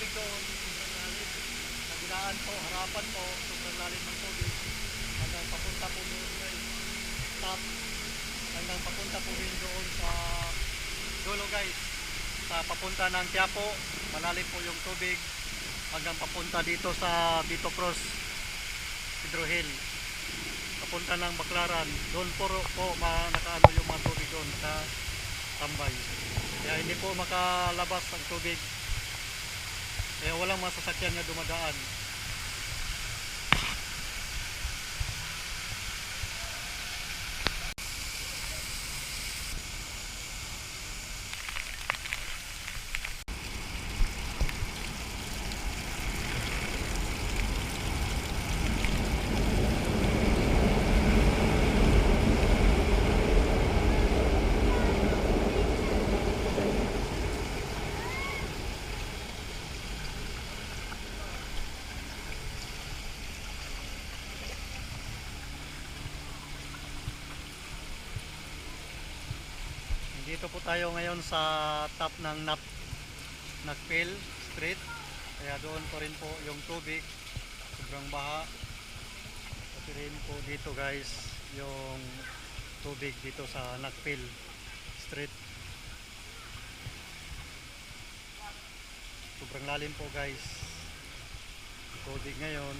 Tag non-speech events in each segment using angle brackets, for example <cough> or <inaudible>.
tubig doon, sobrang lalim. Kabilaan po, harapan po, sobrang lalim ng tubig. Hanggang papunta po doon guys. Top. Hanggang papunta po rin doon sa dulo guys. Sa papunta ng Quiapo, malalim po yung tubig. Hanggang papunta dito sa Vito Cross, Pedro Hill papunta ng Baklaran, doon po, po ma, nakaano yung mga tubig doon sa tambay. Kaya hindi po makalabas ang tubig. Kaya walang mga sasakyan na dumadaan. Dito po tayo ngayon sa top ng Nap Nakpil Street. Kaya doon pa rin po yung tubig. Sobrang baha. Pati rin po dito guys yung tubig dito sa Nakpil Street. Sobrang lalim po guys. Tubig ngayon.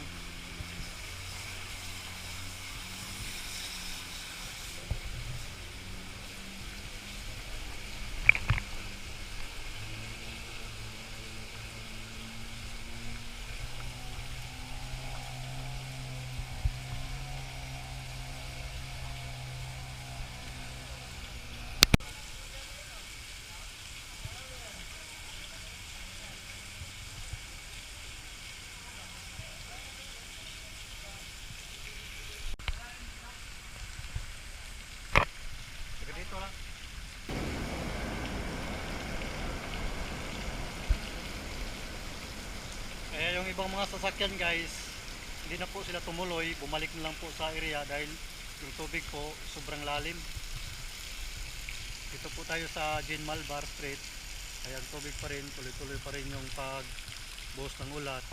Taga dito lang. Kaya yung ibang mga sasakyan guys, hindi na po sila tumuloy, bumalik na lang po sa area dahil yung tubig po sobrang lalim. Dito po tayo sa Jean Malbar Street. Kaya ang tubig pa rin, tuloy-tuloy pa rin yung pag buhos ng ulat.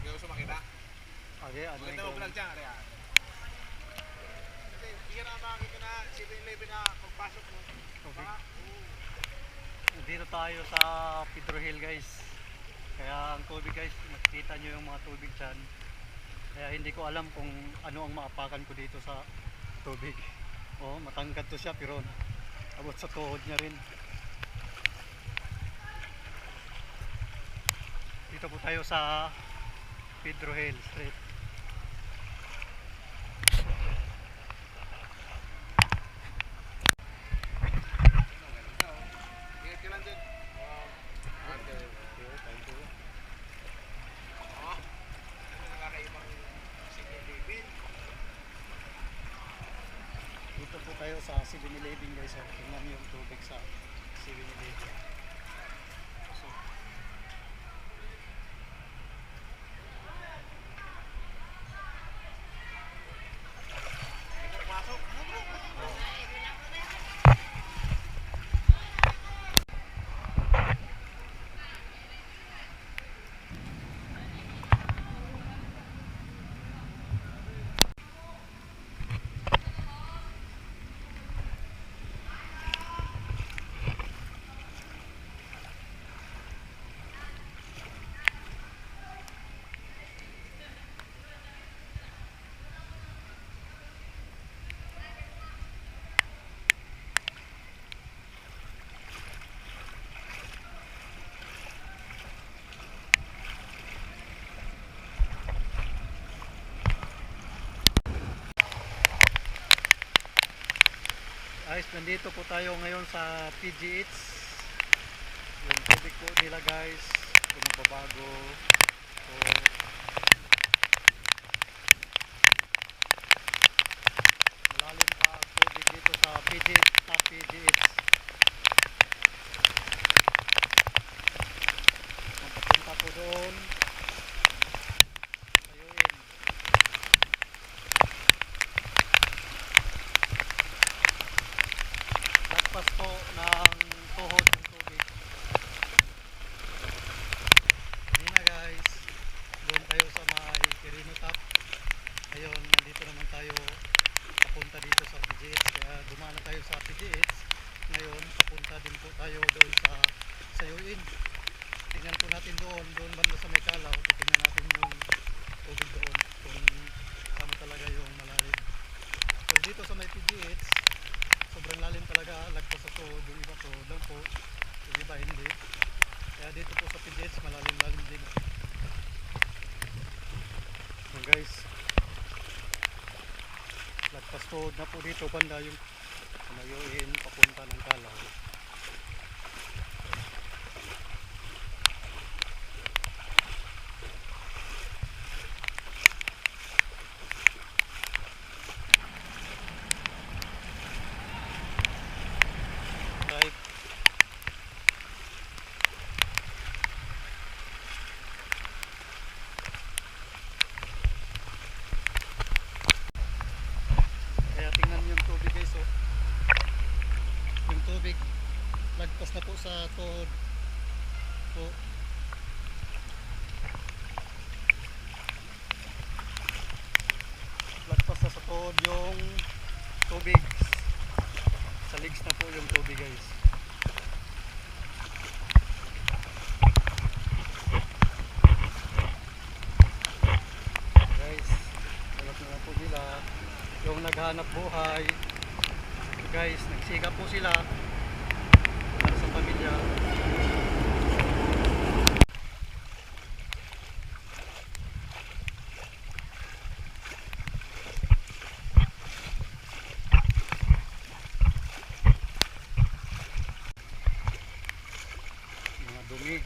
Hindi ko gusto makita. Okay, ano Maganda mo vlog dyan. Kasi hindi ka na makakita na 7-Eleven na pagpasok mo. Baka, Dito tayo sa Pedro Hill guys. Kaya ang tubig guys, makikita nyo yung mga tubig dyan. Kaya hindi ko alam kung ano ang maapakan ko dito sa tubig. <laughs> Oh, matangkad to siya pero abot sa tuhod niya rin. Dito po tayo sa Pedro Hill Street. ingat ka lang dyan. Okay. Ah, ano nakakaibang 7-Eleven. Dito po tayo sa 7-Eleven guys. Oh. Tingnan niyo yung tubig sa 7-Eleven. Guys, nandito po tayo ngayon sa PGH. Yung tubig po nila guys, kung nagbabago. So, malalim pa ang tubig dito sa PGH, sa PGH. Magpapunta po doon. Ayun. Lagpas po ng tuhod ng tubig. Hindi na guys. Doon tayo sa may Quirino Top. Ngayon, nandito naman tayo papunta dito sa PGH. Kaya dumaan na tayo sa PGH. Ngayon, papunta din po tayo doon sa Sayuin. Tingnan po natin doon, doon banda sa may kalaw. Tingnan natin yung tubig doon kung saan talaga yung malalim. So PGH, sobrang lalim talaga, lagpas tuhod, yung iba tuhod lang po, yung iba hindi. Kaya dito po sa PGH, malalim-lalim din. Yan guys, lagpas tuhod na po dito, banda yung mayuin papunta ng Kalaw. Drive. Kaya tingnan niyo yung tubig guys oh. Yung tubig lagpas na po sa tuhod po. Lagpas na sa tuhod yung tubig. Sa legs na po yung tubig guys. Guys, alam na po nila yung naghanap buhay. Guys, nagsiga po sila pamilya. Mga dumi.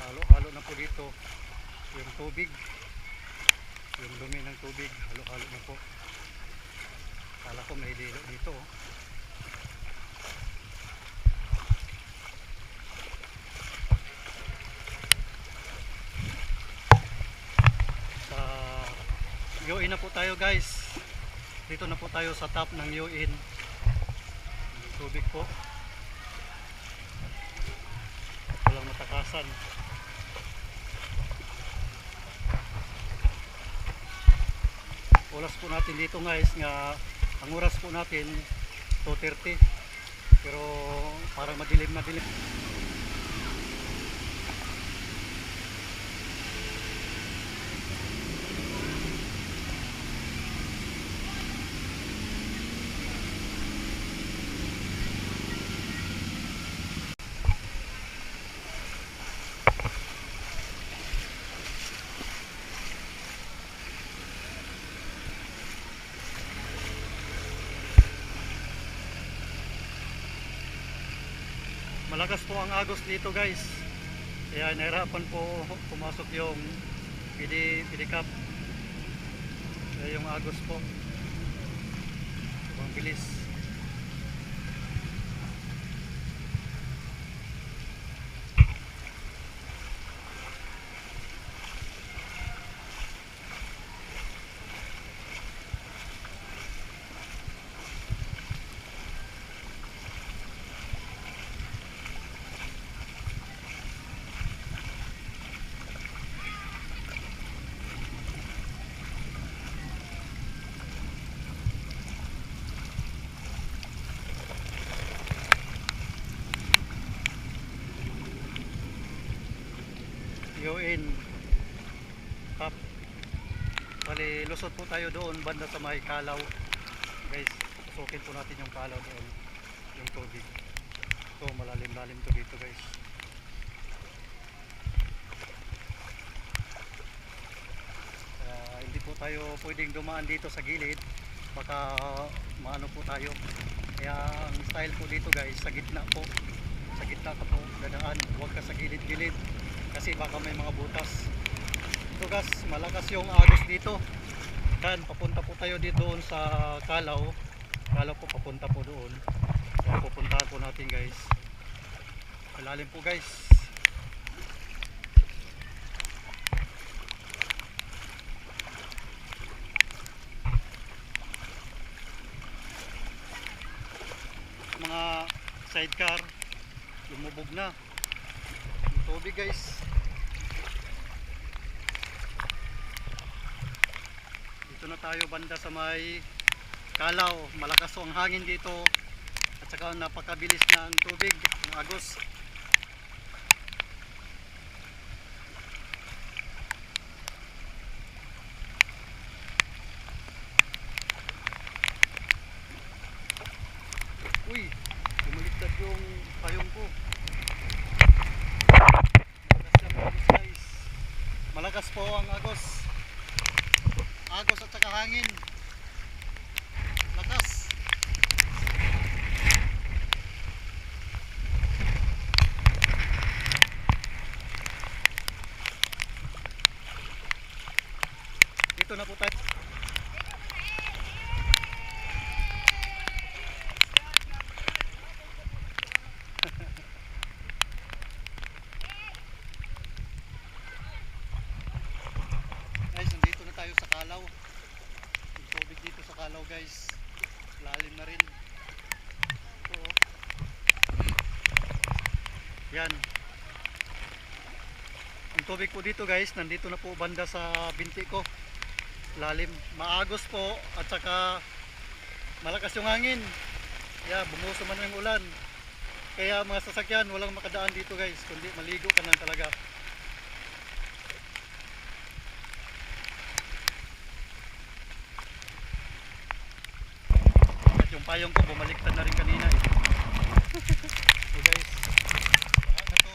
Halo-halo na po dito. Yung tubig. Yung dumi ng tubig. Halo-halo na po. Kala ko may dilo dito. oh. Sa Yuin na po tayo guys. Dito na po tayo sa top ng Yuin. Tubig po. Walang matakasan. Oras po natin dito guys nga ang oras po natin 2.30 pero parang madilim madilim malakas po ang agos dito guys. Kaya nahirapan po pumasok yung PD, PD cup. Kaya yung agos po ang bilis Yuin Cup Bali, lusot po tayo doon banda sa may kalaw. Guys, susukin po natin yung kalaw doon yung tubig. Ito malalim-lalim to dito guys. Kaya hindi po tayo pwedeng dumaan dito sa gilid. Baka maano po tayo. Kaya ang style ko dito guys, sa gitna po. Sa gitna ka po dadaan, huwag ka sa gilid-gilid. Kasi baka may mga butas. Ito guys, malakas yung agos dito. Dan, papunta po tayo dito doon sa Kalaw. Kalaw po papunta po doon. So, pupuntahan po natin guys. Malalim po guys. Mga sidecar, lumubog na. Tubig guys. Dito na tayo banda sa may Kalaw. Malakas ang hangin dito. At saka napakabilis na ang tubig, ang agos. Uy, bumaliktad yung payong ko. Malakas lang ang agos guys. Malakas po ang agos. Agos at saka hangin. Lakas. Dito na po tayo. Guys, nandito na tayo sa Kalaw. Yung tubig dito sa Kalaw guys. Lalim na rin. Oh. Yan. Ang tubig po dito guys, nandito na po banda sa binti ko. Lalim. Maagos po at saka malakas yung hangin. Yeah, bumuso man yung ulan. Kaya mga sasakyan, walang makadaan dito guys, kundi maligo ka lang talaga. Payong ko bumaliktad na rin kanina eh. <laughs> so guys, baha na to.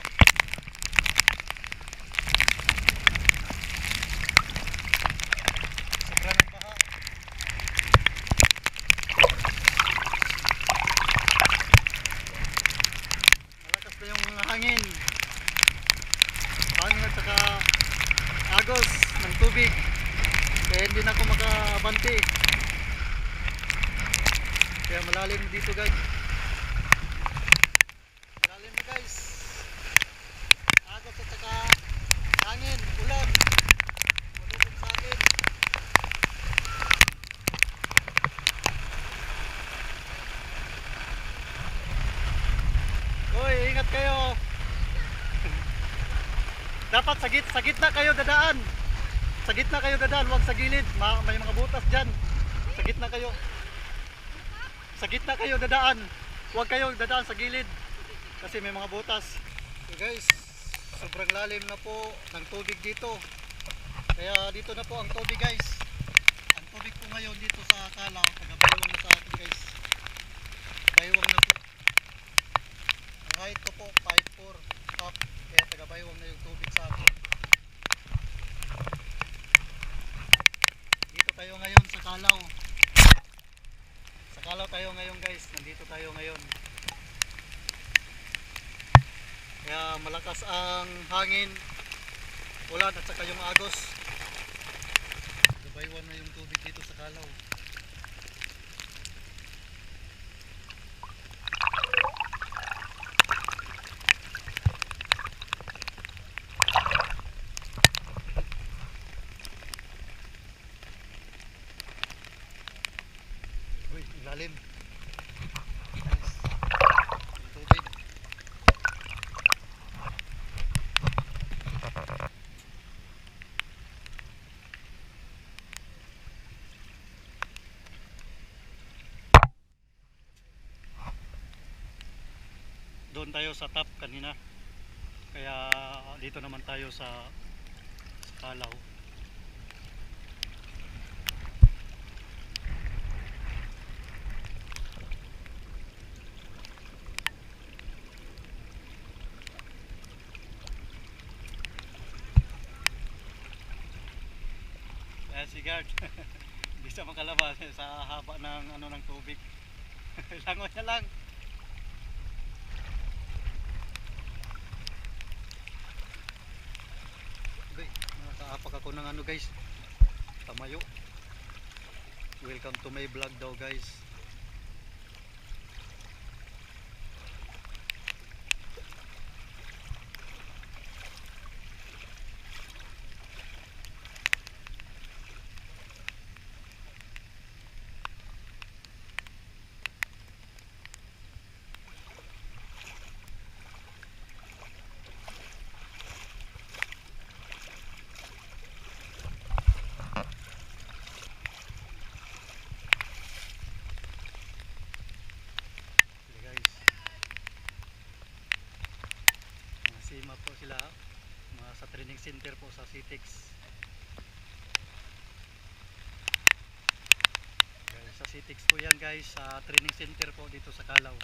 Sobrang baha. Malakas na yung hangin. Hangin at saka agos ng tubig. Kaya hindi na ako makabante. Kaya malalim dito guys. Malalim na guys. Agos at saka hangin, ulan. Malubog sa akin. Hoy, ingat kayo. Dapat sa, git, sa gitna kayo dadaan. Sa gitna kayo dadaan, huwag sa gilid. Ma- may mga butas dyan. Sa gitna kayo. Sa gitna kayo dadaan. Huwag kayo dadaan sa gilid. Kasi may mga butas. So guys, sobrang lalim na po ng tubig dito. Kaya dito na po ang tubig guys. Ang tubig po ngayon dito sa Kalaw, tagabaywang na sa atin guys. Baywang na po. Ang height ko po, 5'4 top. Kaya tagabaywang na yung tubig sa atin. Dito tayo ngayon sa Kalaw. Sa Kalaw tayo ngayon guys. Nandito tayo ngayon. Kaya malakas ang hangin, ulan at saka yung agos. Gabaywan na yung tubig dito sa Kalaw. Uy, ilalim. Nice. Tubig. Doon tayo sa top kanina. Kaya dito naman tayo sa, sa Kalaw. Ayan si guard. <laughs> Hindi siya makalabas sa haba ng ano ng tubig. <laughs> Langoy na lang. Okay, nakaapak ako ng ano guys. Tamayo. Welcome to my vlog daw guys. Okay guys. Mga sima po sila. Mga sa training center po sa CITEX. Sa CITEX po yan guys. Sa training center po dito sa Kalaw.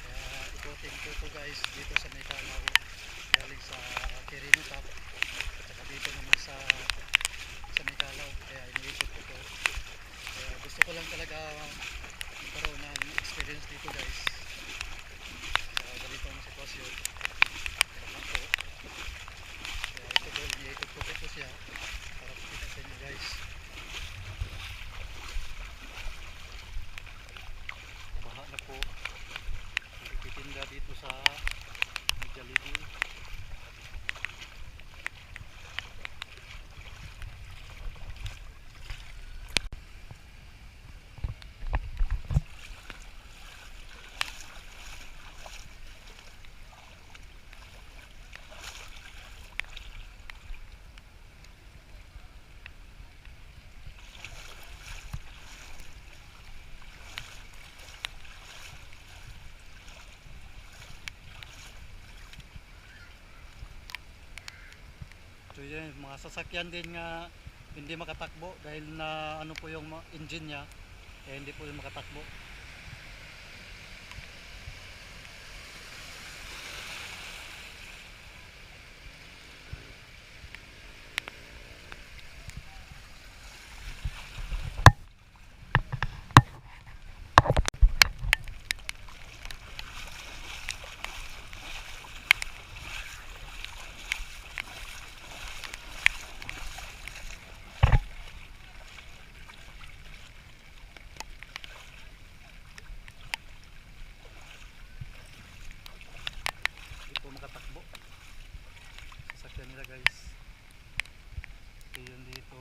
Kaya ikutin ko to guys dito sa may Kalaw. Galing sa Quirino Top. At saka dito naman sa sa may Kalaw. Kaya iniisip ko to. Kaya gusto ko lang talaga magkaroon ng experience dito guys. Sa ganitong sitwasyon. Kaya po. Kaya ito po, iikot ko po siya para pakita sa inyo guys. Baha na po. Nagtitinda dito sa Jollibee. So yun, mga sasakyan din nga hindi makatakbo dahil na ano po yung engine niya eh hindi po yung makatakbo. Hindi po makatakbo. Sasakyan nila guys. So yun dito.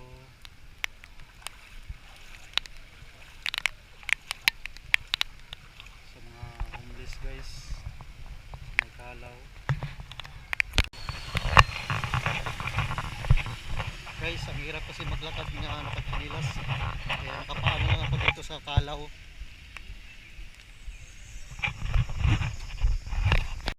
Sa mga homeless guys. Sa may kalaw. Guys, ang hirap kasi maglakad nga nakapanilas. Kaya nakapaano lang ako dito sa kalaw.